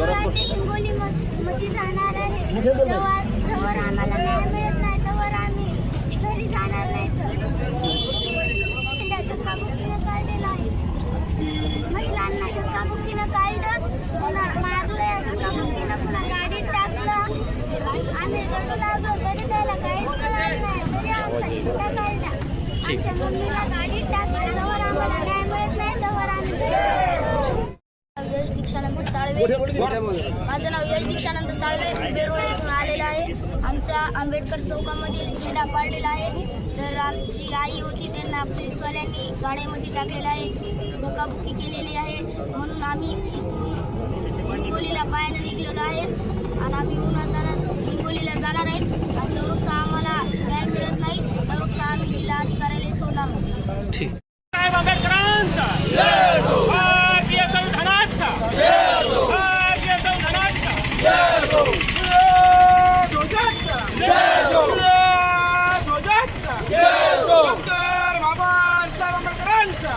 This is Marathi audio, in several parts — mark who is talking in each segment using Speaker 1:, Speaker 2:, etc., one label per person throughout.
Speaker 1: हिंगोलीमध्ये जाणार आहे. जवळ आम्हाला नाही मिळत नाही. तर आम्ही घरी जाणार नाही तर. धक्काबुक्कीनं काढलेलं आहे. महिलांना धक्काबुक्कीनं काढलं. पुन्हा मारलं धक्काबुक्कीनं पुन्हा गाडीत टाकलं. आम्ही रडू लागलो तरी त्याला नाही. तरी आमचा आमच्या मम्मीला गाडी माझं नाव यश दीक्षानंद साळवे बेरोळा येथून आलेलं आहे. आमच्या आंबेडकर चौकामधील झेंडा पाडलेला आहे. तर आमची आई होती त्यांना पोलिसवाल्यांनी गाड्यामध्ये टाकलेलं आहे. धक्काबुक्की केलेली आहे. म्हणून आम्ही इथून हिंगोलीला पायानं निघलेलो आहेत आणि आम्ही उन्हातानात हिंगोलीला जाणार आहेत आणि जवळचा आम्हाला न्याय मिळत नाही. तवरचा आम्ही जिल्हा अधिकाऱ्याला सोडणार
Speaker 2: ठीक
Speaker 3: साहेब आंबेडकरांचा भारतीय संविधानाचा भारतीय संविधानाचा डॉक्टर बाबासाहेब आंबेडकरांचा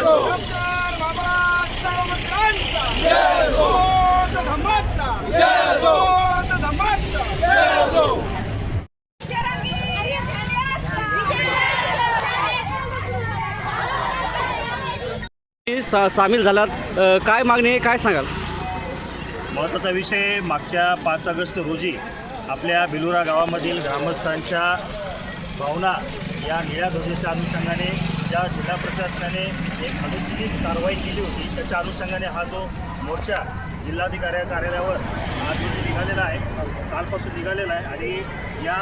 Speaker 3: डॉक्टर बाबासाहेब आंबेडकरांचा शोध धम्माचा शोध धम्माचा
Speaker 2: सा सामील झालात. काय मागणी आहे? काय सांगाल?
Speaker 4: महत्त्वाचा विषय मागच्या पाच ऑगस्ट रोजी आपल्या बिलुरा गावामधील ग्रामस्थांच्या भावना या निळ्या ध्वजेच्या अनुषंगाने ज्या जिल्हा प्रशासनाने एक अनुचित कारवाई केली होती त्याच्या अनुषंगाने हा जो मोर्चा जिल्हाधिकारी कार्यालयावर आज निघालेला आहे कालपासून निघालेला आहे आणि या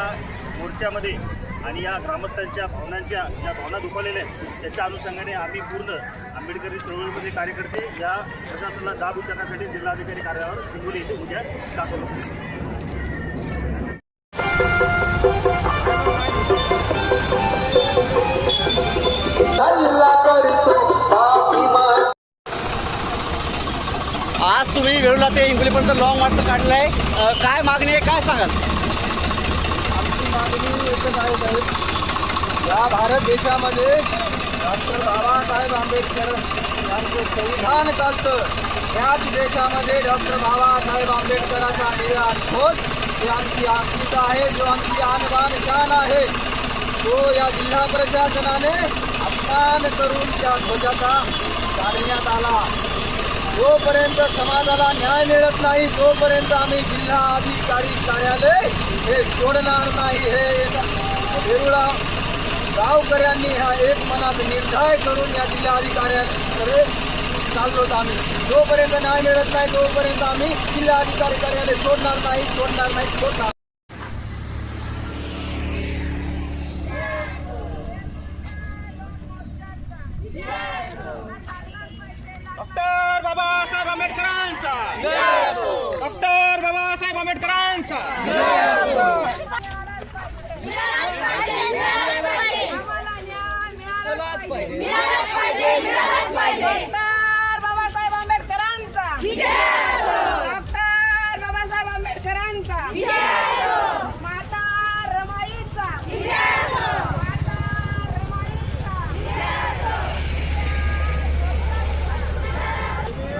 Speaker 4: मोर्चामध्ये आणि या ग्रामस्थांच्या भावनांच्या ज्या भावना दुखावलेल्या आहेत त्याच्या अनुषंगाने आम्ही पूर्ण आंबेडकरी चळवळीमध्ये कार्यकर्ते या प्रशासनाला जाब विचारण्यासाठी जिल्हाधिकारी कार्यालयावर हिंगोली येथे उद्या दाखल
Speaker 2: आज तुम्ही वेळूला ते हिंगोलीपर्यंत लॉंग मार्च काढलं आहे काय मागणी आहे? काय सांगाल?
Speaker 5: एकच या भारत देशामध्ये डॉक्टर बाबासाहेब आंबेडकर यांचं संविधान चालतं. त्याच देशामध्ये डॉक्टर बाबासाहेब आंबेडकरांचा निळा ठोस ही आमची अस्मिता आहे जो आमची आणबान शान आहे. तो या जिल्हा प्रशासनाने अपमान करून त्या ध्वजाचा काढण्यात आला. जोपर्यंत समाजाला न्याय मिळत नाही तोपर्यंत आम्ही जिल्हा अधिकारी कार्यालय हे सोडणार नाही. हे वेरुळा गावकऱ्यांनी हा एक मनात निर्धार करून या जिल्हा अधिकाऱ्याकडे चाललोत आम्ही. जोपर्यंत न्याय मिळत नाही तोपर्यंत आम्ही जिल्हा अधिकारी कार्यालय सोडणार नाही सोडणार नाही सोडणार
Speaker 3: आंबेडकरांचा
Speaker 6: डॉक्टर बाबासाहेब आंबेडकरांचा. डॉक्टर बाबासाहेब आंबेडकरांचा. माता रमाईचा. माता रमाईचा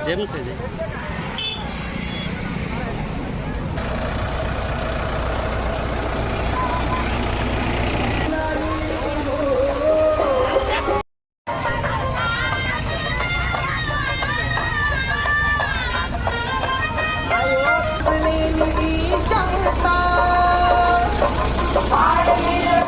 Speaker 2: जेम्स आहे ते.
Speaker 5: जनता